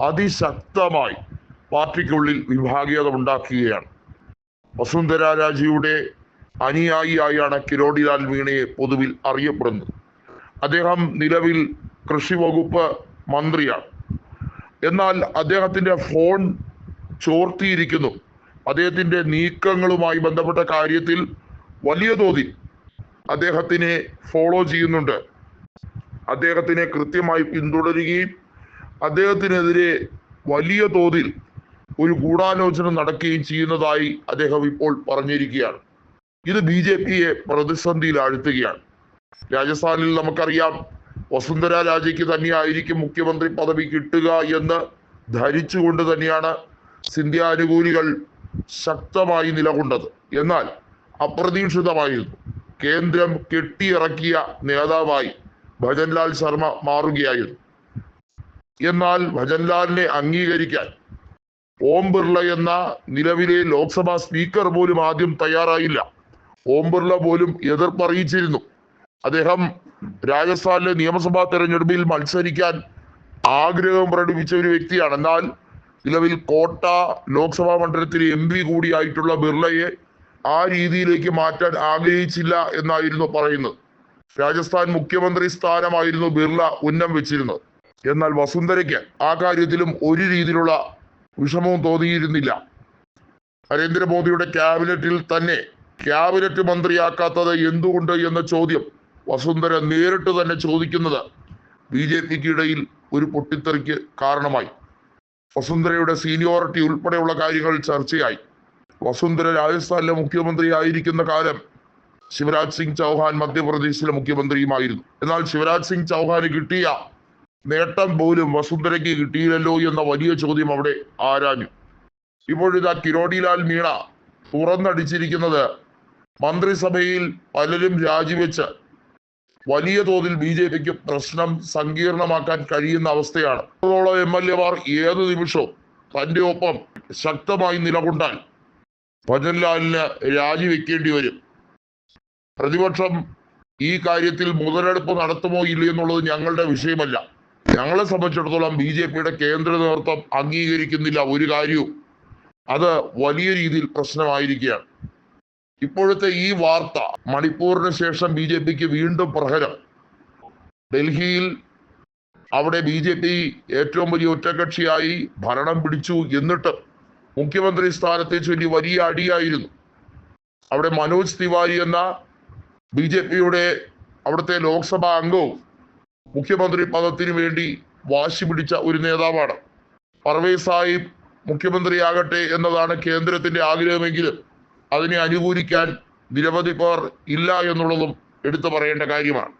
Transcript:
അതിശക്തമായി പാർട്ടിക്കുള്ളിൽ വിഭാഗീയത ഉണ്ടാക്കുകയാണ് വസുന്ധര രാജയുടെ അനുയായിയായാണ് കിരോടിലാൽ മീണയെ പൊതുവിൽ അറിയപ്പെടുന്നത്. അദ്ദേഹം നിലവിൽ കൃഷി വകുപ്പ് മന്ത്രിയാണ്. എന്നാൽ അദ്ദേഹത്തിന്റെ ഫോൺ ചോർത്തിയിരിക്കുന്നു. അദ്ദേഹത്തിന്റെ നീക്കങ്ങളുമായി ബന്ധപ്പെട്ട കാര്യത്തിൽ വലിയ തോതിൽ അദ്ദേഹത്തിനെ ഫോളോ ചെയ്യുന്നുണ്ട്. അദ്ദേഹത്തിനെ കൃത്യമായി പിന്തുടരുകയും അദ്ദേഹത്തിനെതിരെ വലിയ തോതിൽ ഒരു ഗൂഢാലോചന നടക്കുകയും ചെയ്യുന്നതായി അദ്ദേഹം ഇപ്പോൾ പറഞ്ഞിരിക്കുകയാണ്. ഇത് ബി ജെ പിയെ പ്രതിസന്ധിയിൽ ആഴ്ത്തുകയാണ്. രാജസ്ഥാനിൽ നമുക്കറിയാം വസുന്ധര രാജയ്ക്ക് തന്നെയായിരിക്കും മുഖ്യമന്ത്രി പദവി കിട്ടുക എന്ന് ധരിച്ചുകൊണ്ട് തന്നെയാണ് സിന്ധ്യ അനുകൂലികൾ ശക്തമായി നിലകൊണ്ടത്. എന്നാൽ അപ്രതീക്ഷിതമായിരുന്നു. കേന്ദ്രം കെട്ടിയിറക്കിയ നേതാവായി ഭജൻലാൽ ശർമ്മ മാറുകയായിരുന്നു. എന്നാൽ ഭജൻലാലിനെ അംഗീകരിക്കാൻ ഓം ബിർള എന്ന നിലവിലെ ലോക്സഭാ സ്പീക്കർ പോലും ആദ്യം തയ്യാറായില്ല. ഓം ബിർള പോലും എതിർപ്പറിയിച്ചിരുന്നു. അദ്ദേഹം രാജസ്ഥാനിലെ നിയമസഭാ തെരഞ്ഞെടുപ്പിൽ മത്സരിക്കാൻ ആഗ്രഹം പ്രകടിപ്പിച്ച ഒരു വ്യക്തിയാണ്. എന്നാൽ നിലവിൽ കോട്ട ലോക്സഭാ മണ്ഡലത്തിലെ എം പി കൂടിയായിട്ടുള്ള ബിർളയെ ആ രീതിയിലേക്ക് മാറ്റാൻ ആഗ്രഹിച്ചില്ല എന്നായിരുന്നു പറയുന്നത്. രാജസ്ഥാൻ മുഖ്യമന്ത്രി സ്ഥാനമായിരുന്നു ബിർള ഉന്നം വെച്ചിരുന്നത്. എന്നാൽ വസുന്ധരയ്ക്ക് ആ കാര്യത്തിലും ഒരു രീതിയിലുള്ള വിഷമവും തോന്നിയിരുന്നില്ല. നരേന്ദ്രമോദിയുടെ ക്യാബിനറ്റിൽ തന്നെ ക്യാബിനറ്റ് മന്ത്രിയാക്കാത്തത് എന്തുകൊണ്ട് എന്ന ചോദ്യം വസുന്ധര നേരിട്ട് തന്നെ ചോദിക്കുന്നത് ബി ജെ പിക്ക് ഇടയിൽ ഒരു പൊട്ടിത്തെറിക്ക് കാരണമായി. വസുന്ധരയുടെ സീനിയോറിറ്റി ഉൾപ്പെടെയുള്ള കാര്യങ്ങൾ ചർച്ചയായി. വസുന്ധര രാജസ്ഥാനിലെ മുഖ്യമന്ത്രി ആയിരിക്കുന്ന കാലം ശിവരാജ് സിംഗ് ചൗഹാൻ മധ്യപ്രദേശിലെ മുഖ്യമന്ത്രിയുമായിരുന്നു. എന്നാൽ ശിവരാജ് സിംഗ് ചൗഹാന് കിട്ടിയ നേട്ടം പോലും വസുന്ധരയ്ക്ക് കിട്ടിയില്ലല്ലോ എന്ന വലിയ ചോദ്യം അവിടെ ആരാഞ്ഞു. ഇപ്പോഴിതാ കിരോടിലാൽ മീണ തുറന്നടിച്ചിരിക്കുന്നത് മന്ത്രിസഭയിൽ പലരും രാജിവെച്ച് വലിയ തോതിൽ ബി ജെ പിക്ക് പ്രശ്നം സങ്കീർണമാക്കാൻ കഴിയുന്ന അവസ്ഥയാണ്. അതോളം എം എൽ എമാർ ഏത് നിമിഷവും തന്റെ ഒപ്പം ശക്തമായി നിലകൊണ്ടാൽ ഭജൻലാലിന് രാജിവെക്കേണ്ടി വരും. പ്രതിപക്ഷം ഈ കാര്യത്തിൽ മുതലെടുപ്പ് നടത്തുമോ ഇല്ലയോ എന്നുള്ളത് ഞങ്ങളുടെ വിഷയമല്ല. ഞങ്ങളെ സംബന്ധിച്ചിടത്തോളം ബി ജെ പിയുടെ കേന്ദ്ര നേതൃത്വം അംഗീകരിക്കുന്നില്ല ഒരു കാര്യവും. അത് വലിയ രീതിയിൽ പ്രശ്നമായിരിക്കുകയാണ്. ഇപ്പോഴത്തെ ഈ വാർത്ത മണിപ്പൂരിന് ശേഷം ബി ജെ പിക്ക് വീണ്ടും പ്രഹരം. ഡൽഹിയിൽ അവിടെ ബി ജെ പി ഏറ്റവും വലിയ ഒറ്റകക്ഷിയായി ഭരണം പിടിച്ചു എന്നിട്ട് മുഖ്യമന്ത്രി സ്ഥാനത്തെ ചൊല്ലി വലിയ അടിയായിരുന്നു. അവിടെ മനോജ് തിവാരി എന്ന ബി ജെ പിയുടെ അവിടുത്തെ ലോക്സഭാ അംഗവും മുഖ്യമന്ത്രി പദത്തിന് വേണ്ടി വാശി പിടിച്ച ഒരു നേതാവാണ്. പർവേസ് സാഹിബ് മുഖ്യമന്ത്രിയാകട്ടെ എന്നതാണ് കേന്ദ്രത്തിന്റെ ആഗ്രഹമെങ്കിലും അതിനെ അനുകൂലിക്കാൻ നിരവധി പേർ ഇല്ല എന്നുള്ളതും എടുത്തു പറയേണ്ട കാര്യമാണ്.